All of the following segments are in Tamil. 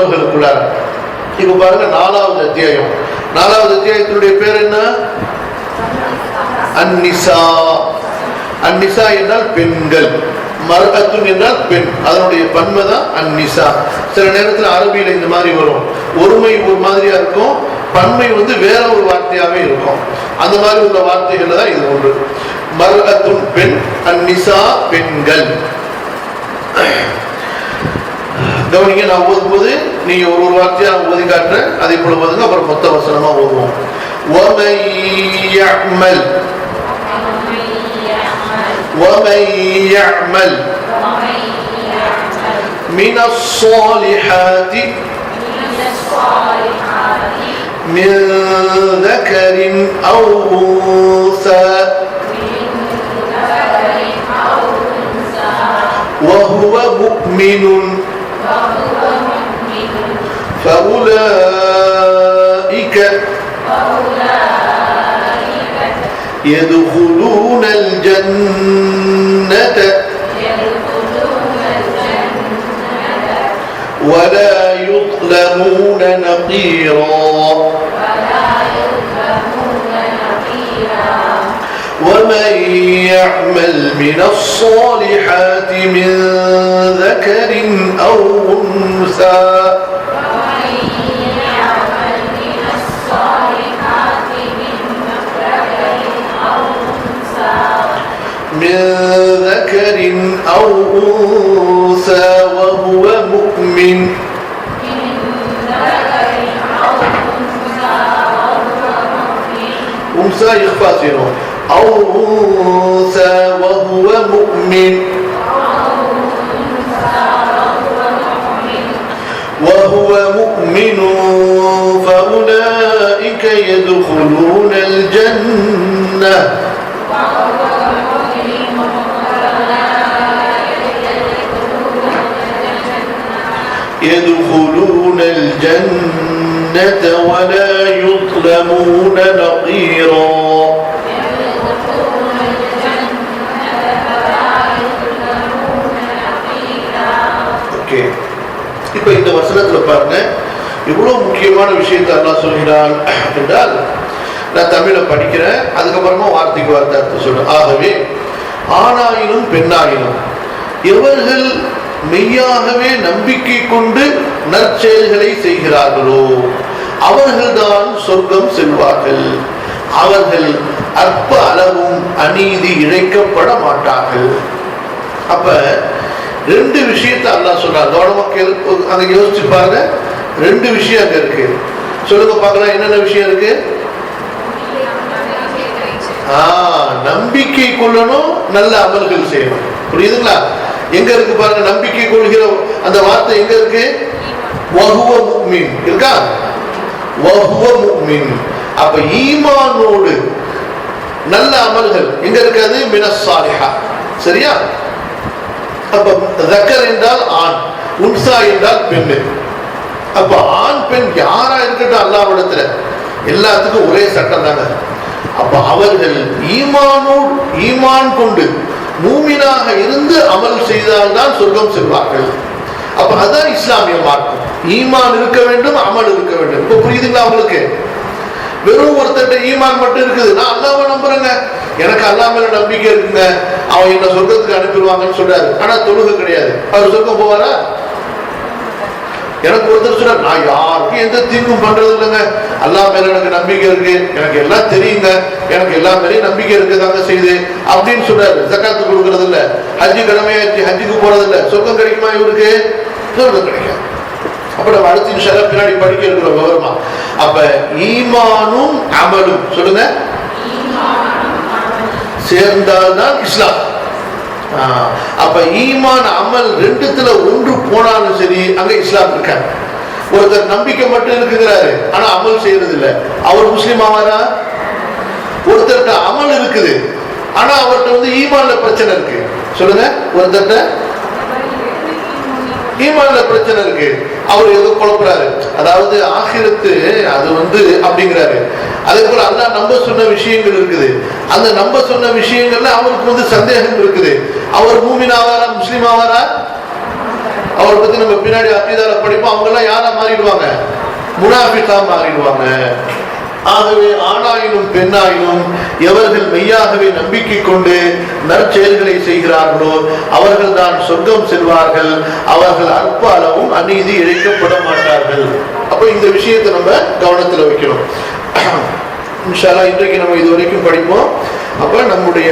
அமல்களுக்குள்ளார இப்ப பாருங்க நாலாவது அத்தியாயம். நாலாவது அத்தியாயத்தினுடைய பேர் என்ன? அந்நிசா. அந்நிசா என்றால் பெண்கள். மரகத்துன் என்றால் பெண். அதனுடைய பன்மை தான் அந்நிசா. சில நேரத்தில் அரபியில் இந்த மாதிரி வரும். ஒருமை ஒரு மாதிரியா இருக்கும். பன்மை வந்து வேற ஒரு வார்த்தையாகவே இருக்கும். அந்த மாதிரி உள்ள வார்த்தைகள் தான் இது ஒன்று மரகத்துன் பெண் அந்நிசா பெண்கள். கவனிங்க நான் ஓதும்போது நீங்க ஒரு ஒரு வார்த்தையா நான் ஓதி காட்டுறேன் அதே போல ஓதுங்க அப்புறம் மொத்த வசனமா ஓதுவோம் وَمَن يَعْمَلْ وَمَن يَعْمَلْ من الصالحات من ذكر أو أنثى وهو مؤمن فأولئك يدخلون الجنة ولا يظلمون نقيرا. ومن يعمل من الصالحات من ذكر أو أنثى. من ذكر أو أنثى وهو مؤمن. أنثى يخفاتنه أو أنثى وهو مؤمن. وهو مؤمن فأولئك يدخلون الجنة. يدخلون الجنة ولا يظلمون نقيرا. ஓகே இப்போ இந்த வசனத்துல பாருங்க இவ்வளோ முக்கியமான விஷயத்தை அல்லா சொல்கிறான் என்றால் நான் தமிழை படிக்கிறேன் அதுக்கப்புறமா வார்த்தைக்கு வார்த்தை அர்த்தம் சொல்றேன். ஆகவே ஆணாயினும் பெண்ணாயினும் எவர்கள் மெய்யாகவே நம்பிக்கை கொண்டு நற்செயல்களை செய்கிறார்களோ அவர்கள்தான் சொர்க்கம் செல்வார்கள். அவர்கள் அற்ப அளவும் அநீதி இழைக்கப்பட மாட்டார்கள். அப்ப ரெண்டு விஷயத்தை அல்லா சொல்றார் கவனமா கேளு அங்க யோசிச்சு பாருங்க. ரெண்டு விஷயம் அங்க இருக்கு. சொல்லுங்க பார்க்கலாம் என்னென்ன விஷயம் இருக்கு? ஆ நம்பிக்கை கொள்ளணும் நல்ல அமல்கள் செய்யணும். புரியுதுங்களா? எங்க இருக்கு பாருங்க நம்பிக்கை கொள்கிற அந்த வார்த்தை எங்க இருக்கு? வகுவ முக்மின். இருக்கா? வகுவ முக்மின். அப்ப ஈமானோடு நல்ல அமல்கள் எங்க இருக்காது? மினசாலிஹா சரியா? அப்ப தக்கர் என்றால் ஆண் உன்சா என்றால் பெண்ணு. அப்ப ஆண் பெண் யாரா இருக்கட்டும் அல்லாவிடத்துல எல்லாத்துக்கும் ஒரே சட்டம் தாங்க. அப்ப அவர்கள் ஈமானோடு ஈமான் கொண்டு மூமினாக இருந்து அமல் செய்தால்தான் சொர்க்கம் செல்வார்கள். அப்ப அதான் இஸ்லாமிய மார்க்கம். ஈமான் இருக்க வேண்டும் அமல் இருக்க வேண்டும். இப்ப புரியுதுங்களா உங்களுக்கு? வெறும் ஒருத்தர்கிட்ட ஈமான் மட்டும் இருக்குது. நான் அல்லாம நம்புறேங்க. எனக்கு அல்லா மேல நம்பிக்கை இருக்குங்க. அவன் என்ன சொர்க்கத்துக்கு அனுப்பிடுவாங்கன்னு சொல்றாரு. ஆனா தொழுகை கிடையாது. அவர் சொர்க்கம் போவாரா? எனக்கு ஒருத்தர் சொல்றாரு நான் யாருக்கும் எந்த தீங்கும் பண்றது இல்லைங்க. அல்லா மேல எனக்கு நம்பிக்கை இருக்கு. எனக்கு எல்லாம் தெரியுங்க. எனக்கு எல்லா மேலேயும் நம்பிக்கை இருக்குதாங்க செய்து. அப்படின்னு சொல்றாரு. ஜக்காத்து கொடுக்கறது இல்ல ஹஜ்ஜி கடமையாச்சு ஹஜ்ஜுக்கு போறது இல்ல சொர்க்கம் கிடைக்குமா இவருக்கு? சொர்க்கம் கிடைக்கும் அப்ப நம்ம அடுத்த நிமிஷம் பின்னாடி படிக்க இருக்கிற விவரமா. அப்ப ஈமானும் அமலும். சொல்லுங்க. சேர்ந்தால்தான் இஸ்லாம். அப்ப ஈமான் அமல் ரெண்டுத்துல ஒன்று போனாலும் சரி அங்க இஸ்லாம் இருக்காங்க ஒருத்தர் நம்பிக்கை மட்டும் இருக்குங்கிறாரு ஆனா அமல் செய்யறது இல்ல அவர் முஸ்லீம் ஆவாரா? ஒருத்தர்கிட்ட அமல் இருக்குது ஆனா அவர்கிட்ட வந்து ஈமான்ல பிரச்சனை இருக்கு. சொல்லுங்க ஒருத்தர்கிட்ட ஈமான்ல பிரச்சனை இருக்கு. அவர் எதுவும் குழப்புறாரு. அதாவது ஆகிரத்து அது வந்து அப்படிங்கிறாரு. அதே போல அல்லாஹ் நம்ப சொன்ன விஷயங்கள் இருக்குது. அந்த நம்ப சொன்ன விஷயங்கள்ல அவருக்கு வந்து சந்தேகம் இருக்குது. அவர் மூமின் ஆவாரா முஸ்லீம் ஆவாரா? அவரை பத்தி நம்ம பின்னாடி அக்கீதால படிப்போம். அவங்க எல்லாம் யாரா மாறிடுவாங்க? முனாஃபிக்கா மாறிடுவாங்க. ஆகவே ஆணாயினும் பெண்ணாயினும் எவர்கள் மெய்யாகவே நம்பிக்கை கொண்டு நற்செயல்களை செய்கிறார்களோ அவர்கள் தான் சொர்க்கம் செல்வார்கள். அவர்கள் அற்ப அளவும் அநீதி இழைக்கப்பட மாட்டார்கள். அப்ப இந்த விஷயத்தை நம்ம கவனத்துல வைக்கணும். இன்ஷால்லா இன்றைக்கு நம்ம இது வரைக்கும் படிப்போம். அப்ப நம்முடைய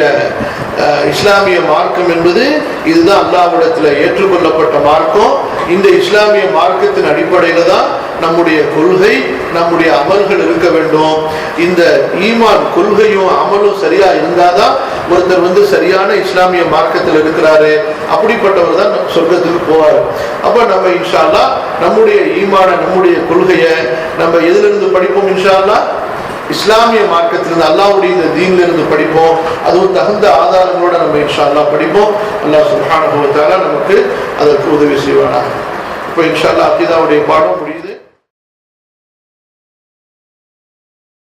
அஹ், இஸ்லாமிய மார்க்கம் என்பது இதுதான் அல்லாஹ்விடத்தில் ஏற்றுக்கொள்ளப்பட்ட மார்க்கம். இந்த இஸ்லாமிய மார்க்கத்தின் அடிப்படையில தான் நம்முடைய கொள்கை நம்முடைய அமல்கள் இருக்க வேண்டும். இந்த ஈமான் கொள்கையும் அமலும் சரியா இருந்தாதான் ஒருத்தர் வந்து சரியான இஸ்லாமிய மார்க்கத்தில் இருக்கிறாரு. அப்படிப்பட்டவர் தான் சொர்க்கத்துக்கு போவார். அப்ப நம்ம இன்ஷா அல்லாஹ் நம்முடைய ஈமான நம்முடைய கொள்கையை நம்ம எதிலிருந்து படிப்போம் இன்ஷா அல்லாஹ் இஸ்லாமிய மார்க்கத்திலிருந்து அல்லாஹ்வுடைய இந்த தீன்ல இருந்து படிப்போம். அதுவும் தகுந்த ஆதாரங்களோட நம்ம இன்ஷா படிப்போம். அல்லாஹ் சுல்ஹானுபவத்தால நமக்கு அதற்கு உதவி செய்வானா இப்போ இன்ஷா அல்லாஹ் அக்கீதாவுடைய பாடம்